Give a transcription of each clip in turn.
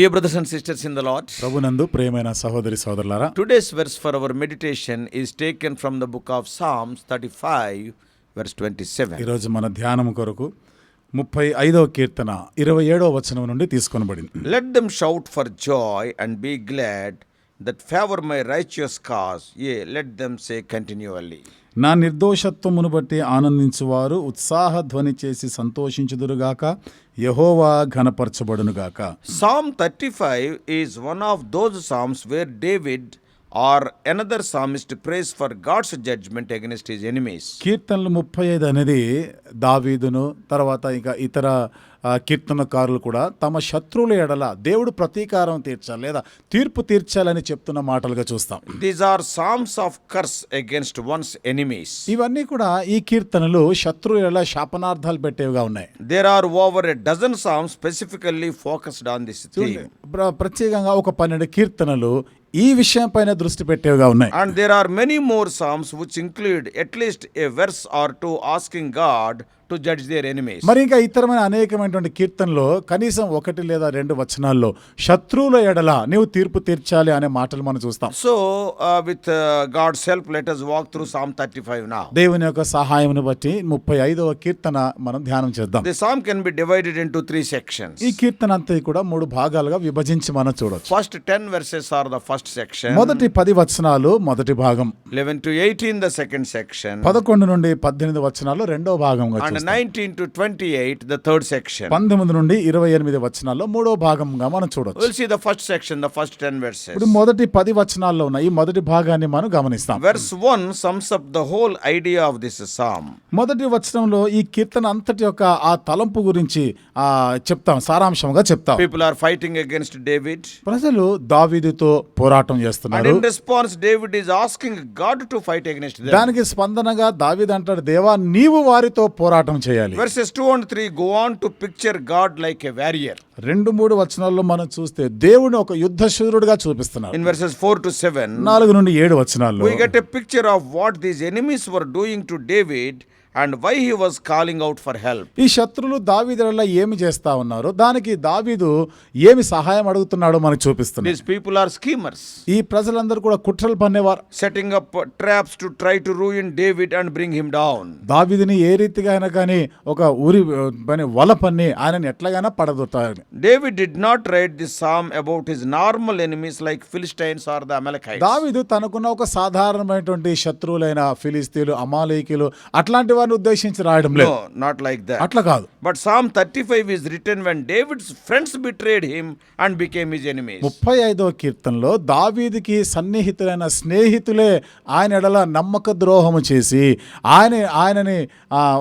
Dear brothers and sisters in the lord ప్రభు నందు ప్రేమైన సహోదరి సోదరులారా today's verse for our meditation is taken from the book of Psalms thirty five verse twenty seven ఈరోజు మన ధ్యానం కొరకు ముప్పై ఐదవ కీర్తన ఇరవై ఏడవ వచనం నుండి తీసుకొనబడింది. Let them shout for joy and be glad that favour my righteous cause yea let them say continually నా నిర్దోషత్వమును బట్టి ఆనందించువారు ఉత్సాహ ధ్వని చేసి సంతోషించుదురుగాక. యహోవా ఘనపరచబడునుగాక Psalm thirty five is one of those psalms where David or another psalmist praise for God's judgement against his enemies కీర్తనలు ముప్పై ఐదు అనేది దావీదును తర్వాత ఇంకా ఇతర కీర్తనకారులు కూడా తమ శత్రువుల ఎడల దేవుడు ప్రతీకారం తీర్చాలి లేదా తీర్పు తీర్చాలని చెప్తున్న మాటలుగా చూస్తాం These are psalms of curse against one's enemies. ఇవన్నీ కూడా ఈ కీర్తనలు శత్రువుల ఎడల శాపనార్థాలు పెట్టేవిగా ఉన్నాయి There are over a dozen psalms specifically focused on this theme. ప్ర- ప్రత్యేకంగా ఒక పన్నెండు కీర్తనలు ఈ విషయం పైన దృష్టి పెట్టేవిగా ఉన్నాయి there are many more psalms which include at least a verse or two asking God to judge their enemies. మరి ఇంకా ఇతరమైన అనేకమైనటువంటి కీర్తనలో కనీసం ఒకటి లేదా రెండు వచనాల్లో శత్రువుల ఎడల నీవు తీర్పు తీర్చాలి అనే మాటలు మనం చూస్తాం uh, with uh, God's help, let us walk through Psalm 35 now. దేవుని యొక్క సహాయమును బట్టి ముప్పై ఐదవ కీర్తన మనం ధ్యానం చేద్దాం The psalm can be divided into three sections. ఈ కీర్తన అంతా కూడా మూడు భాగాలుగా విభజించి మనం చూడొచ్చు First 10 verses are the last section మొదటి పది వచనాలు మొదటి భాగం. Eleven to eighteen the second section పదకొండు నుండి పద్దెనిమిది వచనాలు రెండో భాగం nineteen to twenty eight the third section పంతొమ్మిది నుండి ఇరవై ఎనిమిది వచనాల్లో మూడో భాగంగా మనం చూడవచ్చు ఫస్ట్ సెక్షన్ మొదటి పది వచనాల్లో ఉన్న ఈ మొదటి భాగాన్ని మనం గమనిస్తాం. Verse one sums up the whole idea of this Psalm మొదటి వచనంలో ఈ కీర్తన అంతటి యొక్క ఆ తలంపు గురించి ఆ చెప్తాం సారాంశంగా చెప్తాం. People are fighting against David ప్రజలు దావిదితో పోరాటం చేస్తున్నారు. Response David is asking God to fight against దానికి స్పందనగా దావిద్ అంటాడు దేవా నీవు వారితో పోరాటం చేయాలి. Verses two and three go on to picture God like a warrior రెండు మూడు వచనాల్లో మనం చూస్తే దేవుని ఒక యుద్ధ శూరుడుగా చూపిస్తున్నారు. In verses four to seven నాలుగు నుండి ఏడు వచనాల్లో we picture of what these enemies were doing to David and why he was calling out for help ఈ శత్రులు దావీదులలో ఏమి చేస్తా ఉన్నారు? దానికి దావీదు ఏమి సహాయం అడుగుతున్నాడో మనకు చూపిస్తుంది దిస్ పీపుల్ ఆర్ స్కీమర్స్ ఈ ప్రజలందరూ కూడా కుట్రలు పన్నేవారు. Setting up traps to try to ruin David and bring him down దావీదుని ఏ రీతిగా అయినా కానీ ఒక ఊరి పని వల పన్ని ఆయనని ఎట్లాగైనా పడదుతారు David did not write this Psalm about his normal enemies like Philistines or the Amalekite దావీదు తనకున్న ఒక సాధారణమైనటువంటి శత్రువులైన ఫిలిస్తీన్లు అమాలయకీలు అట్లాంటి దేవాన్ని ఉద్దేశించి రాయడం లేదు. నాట్ లైక్ దట్ అట్లా కాదు. But Psalm thirty five is written when David's friends betrayed him and became his enemy ముప్పై ఐదో కీర్తనలో దావీదికి సన్నిహితులైన స్నేహితులే ఆయన ఎడల నమ్మక ద్రోహము చేసి ఆయన ఆయనని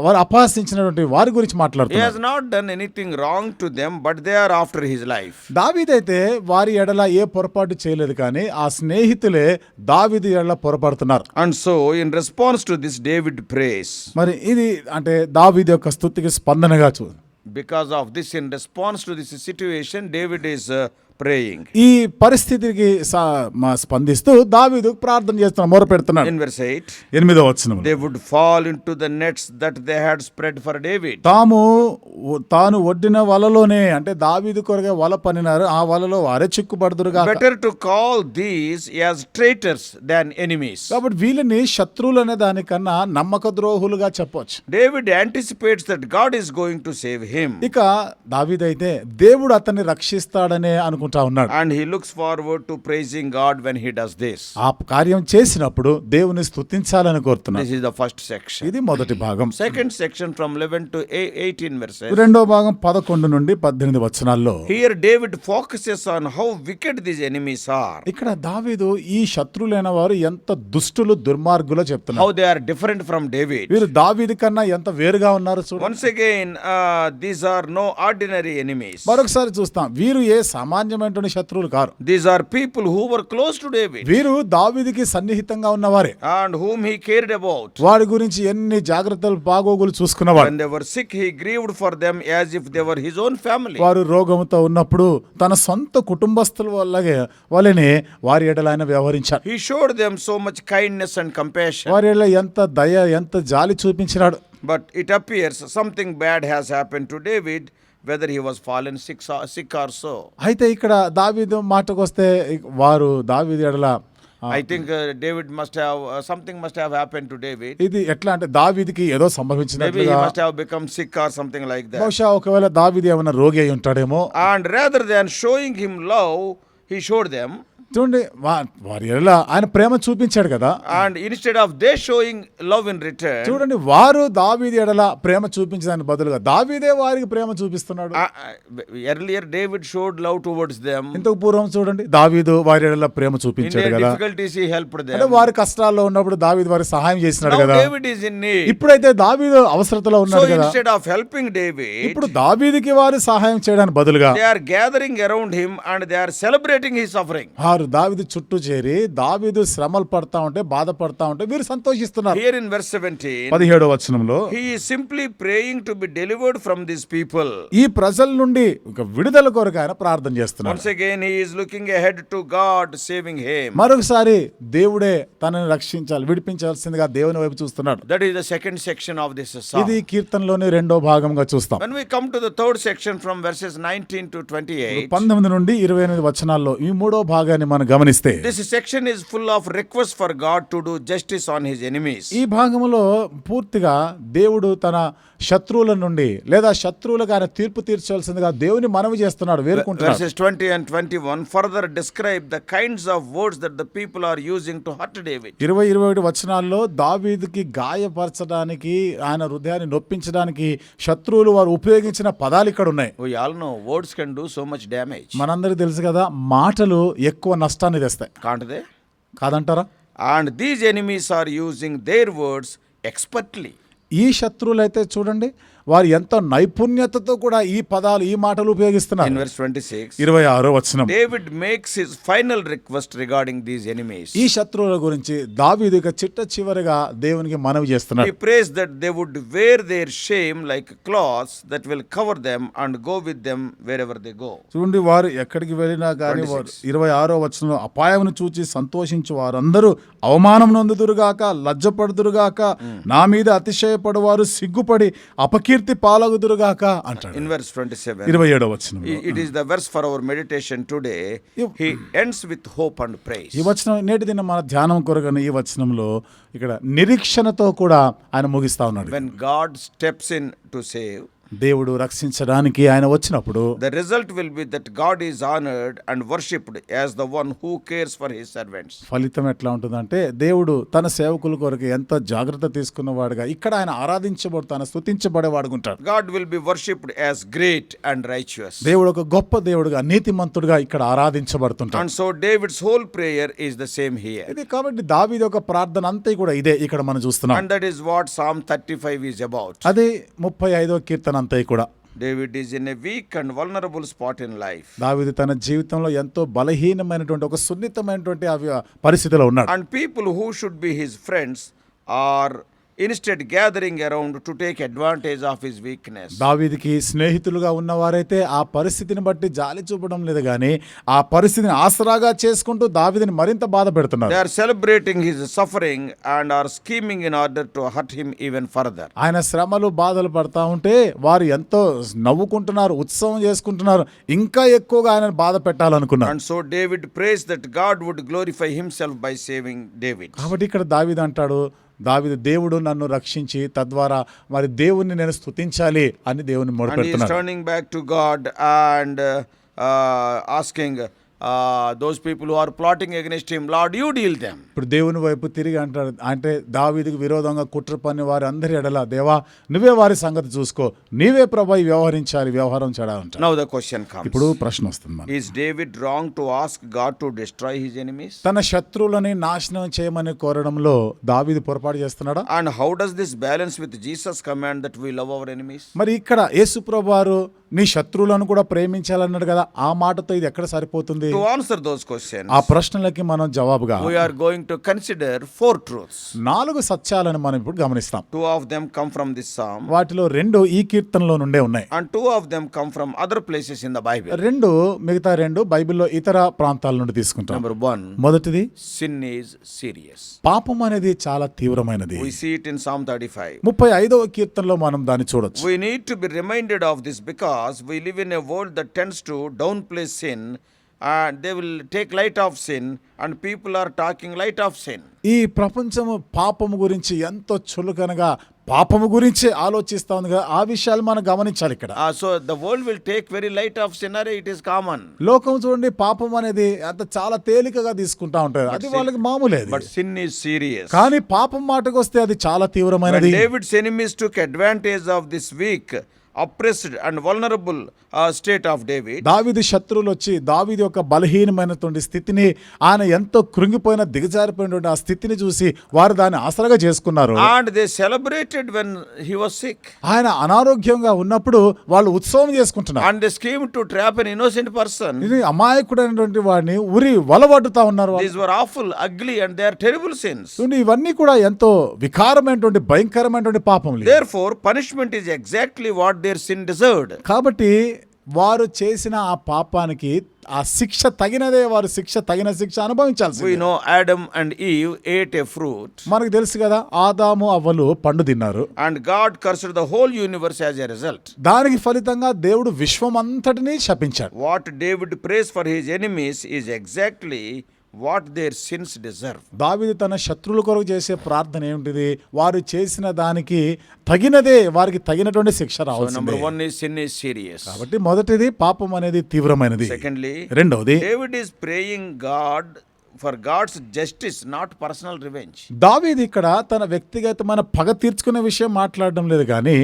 వారు అపహసించినటువంటి వారి గురించి మాట్లాడుతూ has not done anything wrong to them but they are after his life దావీద్ అయితే వారి ఎడల ఏ పొరపాటు చేయలేదు కానీ ఆ స్నేహితులే దావీద్ ఎడల పొరపడుతున్నారు. And so in response to this David praise మరి అని ఇది అంటే దావీది యొక్క స్థుతికి స్పందనగా చూ because of this in response to this situation David is praying. ఈ పరిస్థితికి స్పందిస్తూ దావీదు ప్రార్థన చేస్తున్నాడు మొర పెడుతున్నాడు In verse 8, ఎనిమిదో వచనం they would fall into the nets that they had spread for David. తాము తాను ఒడ్డిన వలలోనే అంటే దావీదు కొరగా వల పనినారు ఆ వలలో వారే చిక్కుపడుదురుగా Better to call these as traitors than enemies. కాబట్టి వీళ్ళని శత్రువులు అనే దానికన్నా నమ్మక ద్రోహులుగా చెప్పొచ్చు David anticipates that God is going to save him. ఇక దావీదైతే దేవుడు అతన్ని రక్షిస్తాడనే చేసుకుంటా ఉన్నాడు. And he looks forward to praising God when he does this ఆ కార్యం చేసినప్పుడు దేవుని స్తుతించాలని కోరుతున్నా this is the first section ఇది మొదటి భాగం. Second section from 11 to 18 verses రెండో భాగం 11 నుండి 18 వచనాల్లో here David focuses on how wicked these enemies are ఇక్కడ దావీదు ఈ శత్రులైన వారు ఎంత దుష్టులు దుర్మార్గులు చెప్తున్నారు. How they are different from David వీరు దావీదు కన్నా ఎంత వేరుగా ఉన్నారు చూడు. Once again these are no ordinary enemies మరొకసారి చూస్తాం. వీరు ఏ సామాన్య సన్నిహితమైనటువంటి శత్రువులు car. These are people who were close to David వీరు దావీదుకి సన్నిహితంగా ఉన్నవారే. And whom he cared about వారి గురించి ఎన్ని జాగ్రత్తలు బాగోగులు చూసుకున్నవాడు and they were sick he grieved for them as if they were his own family వారు రోగంతో ఉన్నప్పుడు తన సొంత కుటుంబస్తుల వల్లగే వాళ్ళని వారి ఎడలైన వ్యవహరించారు. He showed them so much kindness and compassion వారి ఎంత దయ ఎంత జాలి చూపించినాడు. But it appears something bad has happen to David whether he was fallen six sick or so అయితే ఇక్కడ దావీదు మాటకు వస్తే వారు దావీదు ఎడల I think David must have something must have happen to David ఇది ఎట్లా అంటే దావీదికి ఏదో సంభవించింది maybe he must have become sick or something like that బహుశా ఒకవేళ దావీదు ఏమైనా రోగి అయి ఉంటాడేమో. And rather than showing him love he showed them చూడండి వారి ఆయన ప్రేమ చూపించాడు కదా. And instead of they showing love in return చూడండి వారు దావీది ఎడల ప్రేమ చూపించడానికి బదులుగా దావీదే వారికి ప్రేమ చూపిస్తున్నాడు. Earlier David showed love towards them ఇంతకు పూర్వం చూడండి దావీదు వారి ఎడల ప్రేమ చూపించాడు కదా. డిఫికల్టీస్ హి హెల్ప్డ్ దెమ్ అంటే వారి కష్టాల్లో ఉన్నప్పుడు దావీదు వారికి సహాయం చేసినాడు కదా. డేవిడ్ ఇస్ ఇన్ నీడ్ ఇప్పుడైతే దావీదు అవసరతలో ఉన్నాడు కదా. ఇన్స్టెడ్ ఆఫ్ హెల్పింగ్ డేవిడ్ ఇప్పుడు దావీదుకి వారి సహాయం చేయడానికి బదులుగా they are gathering around him and they are celebrating his suffering వారు దావిదు చుట్టూ చేరి దావిదు శ్రమలు పడతా ఉంటే బాధపడతా ఉంటే వీరు సంతోషిస్తున్నారు. హియర్ ఇన్ వర్స్ 17 వచనంలో he is praying to be delivered from this people ఈ ప్రజల నుండి ఒక విడుదల కొరకు ఆయన ప్రార్థన చేస్తున్నారు. Once looking ahead to God saving him మరొకసారి దేవుడే తనని రక్షించాలి విడిపించాల్సిందిగా దేవుని వైపు చూస్తున్నాడు. That is second section of this song ఇది కీర్తనలోని రెండో భాగంగా చూస్తాం. When we come to third section from verses 19 to 28 19 నుండి 28 వచనాల్లో ఈ మూడో భాగాన్ని మనం గమనిస్తే this section is full of request for God to do justice on his enemies ఈ భాగంలో పూర్తిగా దేవుడు తన శత్రువుల నుండి లేదా శత్రువులుగా ఆయన తీర్పు తీర్చవలసిందిగా దేవుని మనవి చేస్తున్నాడు వేరుకుంటాడు twenty and twenty one further describe the kinds of words the people are using to hurt David ఇరవై ఇరవై ఒకటి వచనాల్లో దావీదికి గాయపరచడానికి ఆయన హృదయాన్ని నొప్పించడానికి శత్రువులు వారు ఉపయోగించిన పదాలు ఇక్కడ ఉన్నాయి. Words can do so much damage మనందరికి తెలుసు కదా మాటలు ఎక్కువ నష్టాన్ని తెస్తాయి. కాంటదే? కాదంటారా? And these enemies are using their words expertly ఈ శత్రువులు చూడండి వారు ఎంతో నైపుణ్యతతో కూడా ఈ పదాలు ఈ మాటలు ఉపయోగిస్తున్నారు. Verse 26, ఇరవై ఆరో వచనం. David makes his final request regarding these enemies. ఈ శత్రువుల గురించి దావీదు ఇక చిట్ట చివరిగా దేవునికి మనవి చేస్తున్నాడు. Prays that they would wear their shame like cloths that will cover them and go with them wherever they go. చూడండి వారు ఎక్కడికి వెళ్ళినా కానీ వారు ఇరవై ఆరో వచనం అపాయమును చూచి సంతోషించు వారందరూ అవమానం నొందుదురుగాక లజ్జపడుదురుగాక నా మీద అతిశయపడు వారు సిగ్గుపడి అపకీర్తి కీర్తి పాలగుదురుగాక అంటాడు. ఇరవై ఏడవ వచనం it is the verse for our meditation today ends with hope and praise ఈ వచనం నేటి దిన మన ధ్యానం కొరగిన ఈ వచనంలో ఇక్కడ నిరీక్షణతో కూడా ఆయన ముగిస్తా ఉన్నాడు. When God steps in to save దేవుడు రక్షించడానికి ఆయన వచ్చినప్పుడు the result will be that God is honoured and worshipped as the one who cares for his servants ఫలితం ఎట్లా ఉంటుందంటే దేవుడు తన సేవకుల కొరకు ఎంత జాగ్రత్త తీసుకున్నవాడుగా ఇక్కడ ఆయన ఆరాధించబడు తన స్తుతించబడేవాడు ఉంటాడు. God will be worshipped as great and righteous దేవుడు ఒక గొప్ప దేవుడుగా నీతిమంతుడుగా ఇక్కడ ఆరాధించబడుతుంటాడు. And so David's whole prayer is the same here ఇది కాబట్టి దావీది ఒక ప్రార్థన అంతే కూడా ఇదే ఇక్కడ మనం చూస్తున్నాం. And that is what psalm 35 is about అది 35వ కీర్తన అంతా కూడా David is in a weak and vulnerable spot in life. దావీదు తన జీవితంలో ఎంతో బలహీనమైనటువంటి ఒక సున్నితమైనటువంటి పరిస్థితిలో ఉన్నాడు And people who should be his friends are instead gathering around to take advantage of his weakness. దావీదికి స్నేహితులుగా ఉన్నవారైతే ఆ పరిస్థితిని బట్టి జాలి చూపడం లేదు కానీ ఆ పరిస్థితిని ఆసరాగా చేసుకుంటూ దావీదిని మరింత బాధ పెడుతున్నారు They are celebrating his suffering and are scheming in order to hurt him even further. ఆయన శ్రమలు బాధలు పడతా ఉంటే వారు ఎంతో నవ్వుకుంటున్నారు ఉత్సవం చేసుకుంటున్నారు ఇంకా ఎక్కువగా ఆయన బాధ పెట్టాలనుకున్నారు And so David prays that God would glorify himself by saving David. కాబట్టి ఇక్కడ దావీదు అంటాడు దావీదు దేవుడు నన్ను రక్షించి తద్వారా మరి దేవుణ్ణి నేను స్తుతించాలి అని దేవుని మొదలుపెడుతున్నాడు turning back to God and uh, uh, asking uh, those people who are plotting against him, Lord, you deal them. ఇప్పుడు దేవుని వైపు తిరిగి అంటాడు అంటే దావీదుకు విరోధంగా కుట్ర పని వారి అందరి ఎడల దేవా నువ్వే వారి సంగతి చూసుకో నీవే ప్రభా వ్యవహరించాలి వ్యవహారం చేయాలంట Now the question comes ఇప్పుడు ప్రశ్న వస్తుంది. Is David wrong to ask God to destroy his enemies? తన శత్రువులని నాశనం చేయమని కోరడంలో దావీదు పొరపాటు చేస్తున్నాడా And how does this balance with Jesus' command that we love our enemies? మరి ఇక్కడ యేసుప్రభు వారు నీ శత్రువులను కూడా ప్రేమించాలన్నాడు కదా ఆ మాటతో ఇది ఎక్కడ సరిపోతుంది? ఆన్సర్ దోస్ ఆ ప్రశ్నలకి మనం జవాబుగా we are going to consider four truths నాలుగు సత్యాలను మనం ఇప్పుడు గమనిస్తాం. Two of them come from this psalm వాటిలో రెండు ఈ కీర్తనలో నుండే ఉన్నాయి. And two of them come from other places in the Bible రెండు మిగతా రెండు బైబిల్లో ఇతర ప్రాంతాల నుండి తీసుకుంటాం. నెంబర్ మొదటిది సిన్ సీరియస్ పాపం అనేది చాలా తీవ్రమైనది. We see it in psalm 35 35వ కీర్తనలో మనం దాన్ని చూడొచ్చు. We need be reminded of this because because we live in a world that tends to downplays sin and they will take light of sin and people are talking light of sin ఈ ప్రపంచము పాపము గురించి ఎంతో చులుకనగా పాపము గురించి ఆలోచిస్తా ఉందిగా ఆ విషయాలు మనం గమనించాలి ఇక్కడ. So the world will take very light of scenario it is common లోకం చూడండి పాపం అనేది అంత చాలా తేలికగా తీసుకుంటా ఉంటారు. అది వాళ్ళకి మామూలే బట్ సిన్ ఈస్ సీరియస్ కానీ పాపం మాటకు వస్తే అది చాలా తీవ్రమైనది. David enemies took advantage of this weak oppressed and vulnerable state of David దావిది శత్రువులు వచ్చి దావిది యొక్క బలహీనమైనటువంటి స్థితిని ఆయన ఎంతో కృంగిపోయిన దిగజారిపోయినటువంటి ఆ స్థితిని చూసి వారు దాన్ని ఆసరగా చేసుకున్నారు. And they celebrated when he was sick ఆయన అనారోగ్యంగా ఉన్నప్పుడు వాళ్ళు ఉత్సవం చేసుకుంటున్నారు. And scheme to trap an innocent person అమాయకుడైనటువంటి వాడిని ఉరి వలబడుతా ఉన్నారు these were awful ugly and they terrible sins ఇవన్నీ కూడా ఎంతో వికారమైనటువంటి భయంకరమైనటువంటి పాపం therefore punishment is exactly what they their sin deserved కాబట్టి వారు చేసిన ఆ పాపానికి ఆ శిక్ష తగినదే వారు శిక్ష తగిన శిక్ష అనుభవించాల్సి you and Eve ate a fruit మనకు తెలుసు కదా ఆదాము అవ్వలు పండు తిన్నారు. And God cursed the whole universe as a result దానికి ఫలితంగా దేవుడు విశ్వమంతటిని శపించాడు. What David prays for his enemies is exactly what their sins deserve. దావీదు తన శత్రువుల కొరకు చేసే ప్రార్థన ఏమిటిది వారు చేసిన దానికి తగినదే వారికి తగినటువంటి శిక్ష one is sin is serious. కాబట్టి మొదటిది పాపం అనేది తీవ్రమైనది Secondly, రెండవది David is praying God for God's justice, not personal revenge. దావీదు ఇక్కడ తన వ్యక్తిగతమైన పగ తీర్చుకునే విషయం మాట్లాడడం లేదు కానీ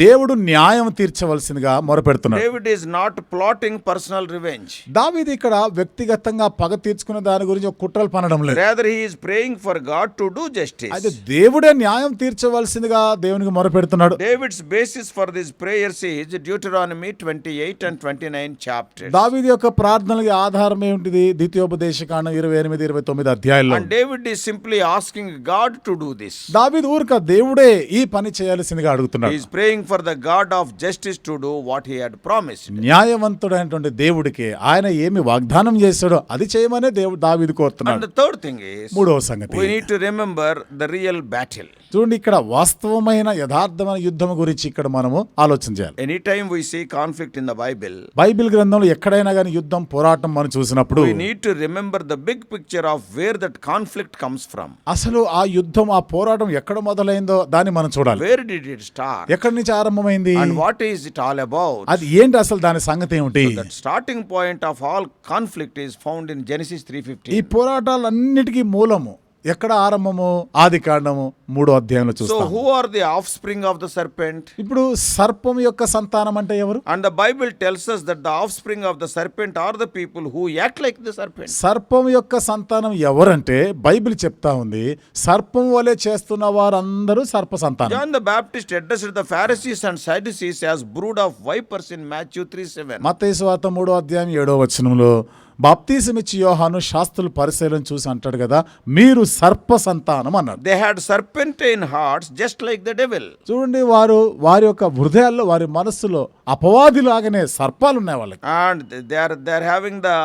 దేవుడు న్యాయం తీర్చవలసిందిగా మొరపెడుతున్నాడు David is not plotting personal revenge. దావీదు ఇక్కడ వ్యక్తిగతంగా పగ తీర్చుకునే దాని గురించి ఒక కుట్రలు పనడం లేదు Rather, he is praying for God to do justice. అయితే దేవుడే న్యాయం తీర్చవలసిందిగా దేవునికి మొరపెడుతున్నాడు David's basis for these prayers is Deuteronomy 28 and 29 chapters. దావీదు యొక్క ప్రార్థనలకి ఆధారం ఏమిటిది ద్వితీయోపదేశకాండం ఇరవై పద్దెనిమిది ఇరవై తొమ్మిది అధ్యాయంలో. David is simply asking God to do this David ఊరిక దేవుడే ఈ పని చేయాల్సిందిగా అడుగుతున్నాడు. Is praying for the God of justice to do what he had promise న్యాయవంతుడైనటువంటి దేవుడికి ఆయన ఏమి వాగ్దానం చేశాడో అది చేయమనే దేవుడు దావిద్ కోరుతున్నాడు. థర్డ్ థింగ్ మూడో సంగతి. We need to remember the real battle చూడండి ఇక్కడ వాస్తవమైన యథార్థమైన యుద్ధం గురించి ఇక్కడ మనము ఆలోచన చేయాలి. Any time we see conflict in the Bible Bible గ్రంథంలో ఎక్కడైనా గానీ యుద్ధం పోరాటం మనం చూసినప్పుడు need to remember the big picture of where that conflict comes from అసలు ఆ యుద్ధం ఆ పోరాటం ఎక్కడ మొదలైందో దాన్ని మనం చూడాలి. వేర్ ఇట్ స్టార్ట్ ఎక్కడి నుంచి ఆరంభమైంది? And what is it all about అది ఏంటి అసలు దాని సంగతి ఏమిటి? Starting point of all conflict is found in Genesis three fifty ఈ పోరాటాలన్నిటికీ మూలము ఎక్కడ ఆరంభము ఆది కాండము మూడో అధ్యాయంలో చూస్తాం who are the offspring of the serpent ఇప్పుడు సర్పం యొక్క సంతానం అంటే ఎవరు? And the Bible tells us the offspring of the serpent are the people who act like the serpent సర్పం యొక్క సంతానం ఎవరంటే బైబిల్ చెప్తా ఉంది సర్పం వలె చేస్తున్న వారందరూ సర్ప సంతానం. John the Baptist address the Pharisees and Sadducees as brood of vipers in Matthew three seven మత్తేసు మూడో అధ్యాయం ఏడో వచనంలో బాప్తీసమిచ్చి యోహాను శాస్త్రుల పరిశీలన చూసి అంటాడు కదా మీరు సర్ప సంతానం అన్నాడు They had serpentine hearts just like the devil. చూడండి వారు వారి యొక్క హృదయాల్లో వారి మనస్సులో అపవాదిలాగానే సర్పాలు ఉన్నాయి వాళ్ళకి And they are they are having the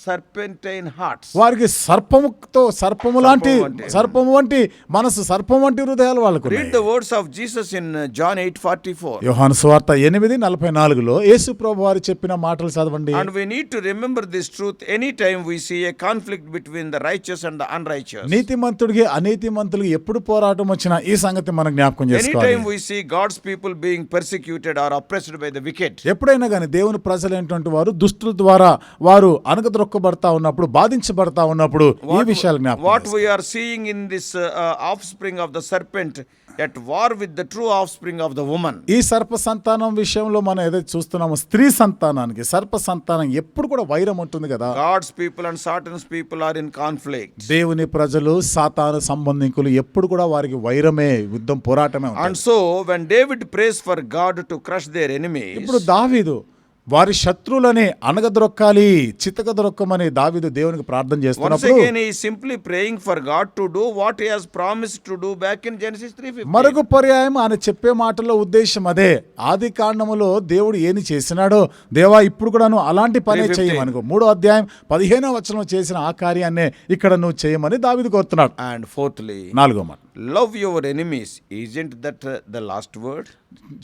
serpentine hearts వారికి సర్పముతో సర్పము లాంటి సర్పము వంటి మనసు సర్పం వంటి హృదయాలు వాళ్ళకు read the of Jesus in John eight forty four యోహాన్ స్వార్త ఎనిమిది నలభై నాలుగులో యేసు ప్రభు వారు చెప్పిన మాటలు చదవండి. Remember this truth any we see conflict between righteous and the unrighteous నీతి మంతుడికి అనీతి మంత్రులు ఎప్పుడు పోరాటం వచ్చినా ఈ సంగతి మనం జ్ఞాపకం చేసుకోవాలి. Any we see God's people being persecuted or oppressed by the wicked ఎప్పుడైనా కానీ దేవుని ప్రజలైనటువంటి వారు దుష్టుల ద్వారా వారు అనగతర అనగదొక్కబడతా ఉన్నప్పుడు బాధించబడతా ఉన్నప్పుడు ఈ విషయాలు we are seeing in this uh, uh, offspring of the serpent at war with the true offspring of the woman. ఈ సర్ప సంతానం విషయంలో మనం ఏదైతే చూస్తున్నామో స్త్రీ సంతానానికి సర్ప సంతానం ఎప్పుడు కూడా వైరం ఉంటుంది కదా God's people and Satan's people are in conflict. దేవుని ప్రజలు సాతాను సంబంధికులు ఎప్పుడు కూడా వారికి వైరమే యుద్ధం పోరాటమే. And so, when David prays for God to crush their enemy, ఇప్పుడు దావీదు వారి శత్రువులని అనగదొరక్కాలి చితకదొరక్కమని దావీదు దేవునికి ప్రార్థన చేస్తున్నప్పుడు simply praying for God to do what he has promised to do back in Genesis 3:15. మరొక పర్యాయం ఆయన చెప్పే మాటల్లో ఉద్దేశం అదే. ఆది కాండములో దేవుడు ఏమి చేసినాడో? దేవా ఇప్పుడు కూడా నువ్వు అలాంటి పనే 3:15. చేయమనుకో. మూడో అధ్యాయం పదిహేనో వచనం చేసిన ఆ కార్యాన్నే ఇక్కడ నువ్వు చేయమని దావీదు కోరుతున్నాడు. And fourthly, నాలుగో మాట. Love your enemies is isn't that the last word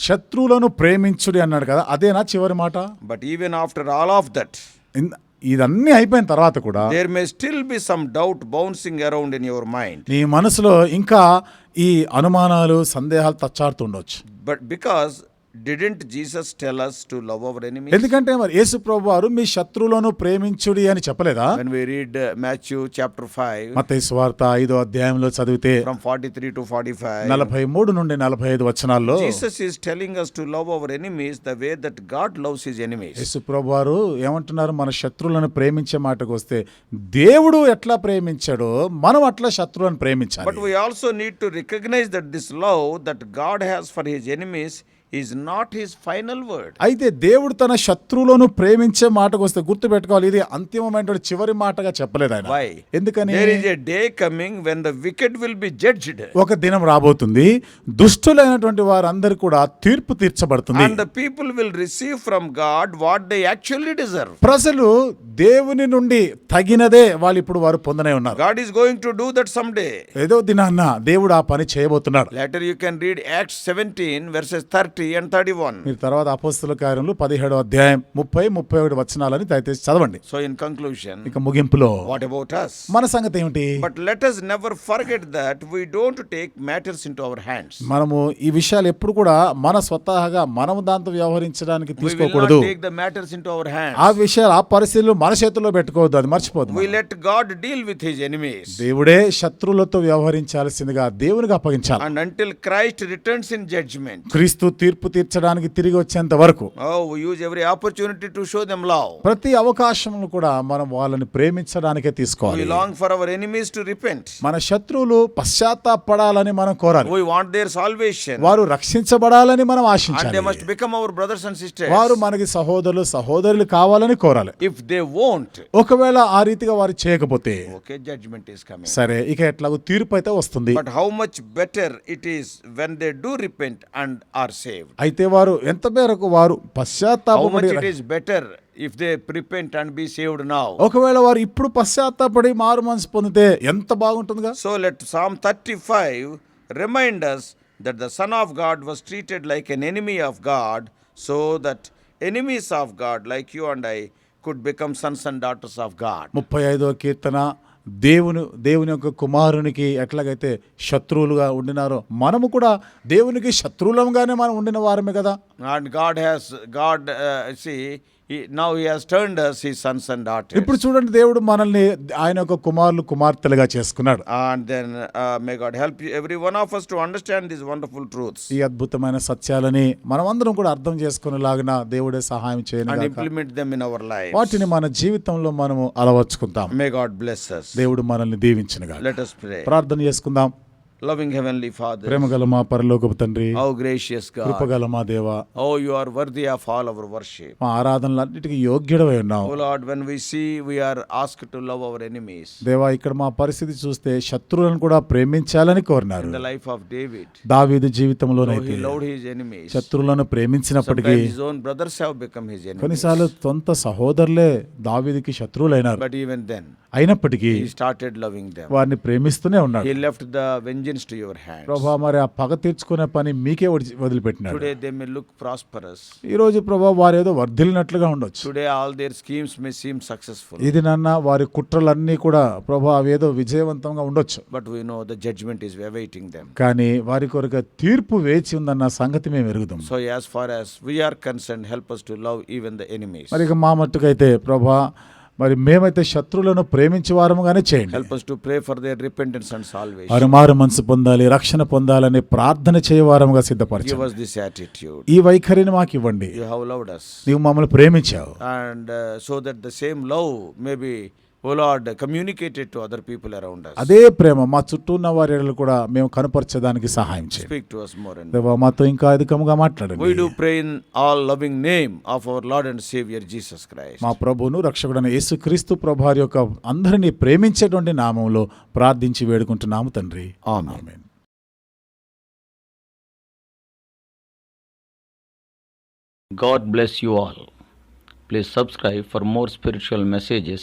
శత్రువులను ప్రేమించుడి అన్నాడు కదా అదేనా చివరి మాట? But even after all of that ఇదన్నీ అయిపోయిన తర్వాత కూడా there may still be some doubt bouncing around in your mind నీ మనసులో ఇంకా ఈ అనుమానాలు సందేహాలు తచ్చారుతుండొచ్చు but because didn't Jesus tell us to love our enemy ఎందుకంటే మరి యేసు ప్రభు వారు మీ శత్రువులను ప్రేమించుడి అని చెప్పలేదా? When we read Matthew chapter 5 మత్తయి సువార్త 5వ అధ్యాయంలో చదివితే ఫ్రమ్ 43 టు 45 43 నుండి 45 వచనాల్లో Jesus is telling us to love our enemies the way that God loves his enemies యేసు ప్రభు వారు ఏమంటున్నారు? మన శత్రువులను ప్రేమించే మాటకు వస్తే దేవుడు ఎట్లా ప్రేమించాడో మనం అట్లా శత్రువులను ప్రేమించాలి. But we also need to recognise that this love that God has for his enemies is not his final word అయితే దేవుడు తన శత్రువులను ప్రేమించే మాటకు వస్తే గుర్తు పెట్టుకోవాలి ఇది అంతిమమైన చివరి మాటగా చెప్పలేదు ఆయన. ఎందుకని? A day coming when the wicked will be judged ఒక దినం రాబోతుంది. దుష్టులైనటువంటి వారందరూ కూడా తీర్పు తీర్చబడుతుంది. And the people will receive from God what they actually deserve ప్రజలు దేవుని నుండి తగినదే వాళ్ళు ఇప్పుడు వారు పొందనే ఉన్నారు. God is going to do that some day ఏదో దినాన దేవుడు ఆ పని చేయబోతున్నాడు. Later you can read Acts 17 verses 30 and thirty one మీరు తర్వాత అపోస్తుల కార్యంలో పదిహేడు అధ్యాయం ముప్పై ముప్పై ఒకటి వచనాలని చదవండి. సో ఇన్ కంక్లూషన్ ఇక ముగింపులో వాట్ అబౌట్ అస్ మన సంగతి ఏమిటి? Let us never forget that we don't take matters into hands మనము ఈ విషయాలు ఎప్పుడు కూడా మన స్వతహాగా మనం దాంతో వ్యవహరించడానికి తీసుకోకూడదు. మ్యాటర్స్ ఇన్ టు ఆ విషయాలు ఆ పరిస్థితులు మన చేతుల్లో పెట్టుకోవద్దు అది మర్చిపోదు we let God deal with his enemies దేవుడే శత్రులతో వ్యవహరించాల్సిందిగా దేవునికి అప్పగించాలి. And Christ returns in judgement క్రీస్తు తీ తీర్పు తీర్చడానికి తిరిగి వచ్చేంత వరకు use every opportunity to show them love ప్రతి అవకాశం కూడా మనం వాళ్ళని ప్రేమించడానికే తీసుకోవాలి. Long for our enemies to repent మన శత్రువులు పశ్చాత్తాపడాలని మనం కోరాలి. వి దేర్ సాల్వేషన్ వారు రక్షించబడాలని మనం ఆశించాలి. They must become our brothers and వారు మనకి సహోదరులు సహోదరులు కావాలని కోరాలి. ఇఫ్ దే వోంట్ ఒకవేళ ఆ రీతిగా వారు చేయకపోతే ఓకే జడ్జ్మెంట్ ఇస్ కమింగ్ సరే ఇక ఎట్లా తీర్పు అయితే వస్తుంది. But how much better it is when they do repent and are save saved. అయితే వారు ఎంత మేరకు వారు How much పశ్చాత్తాపడి it is better if they repent and be saved now. ఒకవేళ వారు ఇప్పుడు పశ్చాత్తాపడి మారు మనసు పొందితే ఎంత బాగుంటుందిగా So let Psalm 35 remind us that the Son of God was treated like an enemy of God, so that enemies of God like you and I could become sons and daughters of God. ముప్పై ఐదో కీర్తన దేవుని దేవుని యొక్క కుమారునికి ఎట్లాగైతే శత్రువులుగా ఉండినారో మనము కూడా దేవునికి శత్రువులంగానే మనం ఉండిన వారమే కదా. God has God see now turn sons and daughter ఇప్పుడు చూడండి దేవుడు మనల్ని ఆయన ఒక కుమారులు కుమార్తెలుగా చేసుకున్నాడు. And then may God help every one of us to understand this wonderful truth ఈ అద్భుతమైన సత్యాలని మనం అందరం కూడా అర్థం చేసుకునేలాగిన దేవుడే సహాయం చేయండి implement them in our life వాటిని మన జీవితంలో మనము అలవర్చుకుంటాం మే గాడ్ బ్లెస్ దేవుడు మనల్ని దీవించిన గాడ్ లెట్ అస్ ప్రే ప్రార్థన చేసుకుందాం. లవింగ్ హెవెన్లీ ఫాదర్ ప్రేమగల మా పరలోకపు తండ్రి. ఓ గ్రేషియస్గా కృపగల మా దేవ. O you are worthy of all our worship మా ఆరాధనలన్నిటికి యోగ్యుడవై ఉన్నావు. O Lord when we see we are ask to love our enemies దేవా ఇక్కడ మా పరిస్థితి చూస్తే శత్రువులను కూడా ప్రేమించాలని కోరున్నారు in the life of David దావీదు జీవితంలోనే హి లవ్డ్ హిస్ ఎనిమీస్ శత్రువులను ప్రేమించినప్పటికీ his own brothers have become his enemies కొన్నిసార్లు సొంత సహోదరులే దావీదుకి శత్రువులైనారు. బట్ ఈవెన్ దెన్ అయినప్పటికీ హి స్టార్టెడ్ లవింగ్ దెం వారిని ప్రేమిస్తూనే ఉన్నాడు. He left the to your hands. ప్రభా మరి ఆ పగ తీర్చుకునే పని మీకే వదిలి- వదిలిపెట్టినాడు Today they may look prosperous. ఈ రోజు ప్రభా వారు ఏదో వర్ధిల్లినట్లుగా ఉండొచ్చు Today all their schemes may seem successful. ఇది నాన్న వారి కుట్రలన్నీ కూడా ప్రభా అవి ఏదో విజయవంతంగా ఉండొచ్చు But we know the judgment is awaiting them. కానీ వారి కొరకు తీర్పు వేచి ఉందన్న సంగతి మేము ఎరుగుదాం So as far as we are concerned, help us to love even the enemies. మరి ఇక మా మట్టుకైతే ప్రభా మరి మేమైతే శత్రువులను ప్రేమించే వారముగానే చేయండి. Help to pray for their repent and and solve మారు మనసు పొందాలి రక్షణ పొందాలని ప్రార్థన చేయవారముగా సిద్ధపరచు దిస్ యాటిట్యూడ్ ఈ వైఖరిని మాకు ఇవ్వండి. You have loved us. నీవు మమ్మల్ని ప్రేమించావు. And so that the same love may be O Lord communicated to other people around us అదే ప్రేమ మా చుట్టూ ఉన్న వారి కూడా మేము కనపరచడానికి సహాయం చేయండి. Speak to us more and దేవా మాతో ఇంకా అధికంగా మాట్లాడండి. We do pray in all loving name of our Lord and Saviour Jesus Christ మా ప్రభువును రక్షకుడైన యేసుక్రీస్తు ప్రభువారి యొక్క అందరిని ప్రేమించేటువంటి నామములో ప్రార్థించి వేడుకుంటున్నాము తండ్రి. ఆమేన్. God bless you all. Please subscribe for more spiritual messages.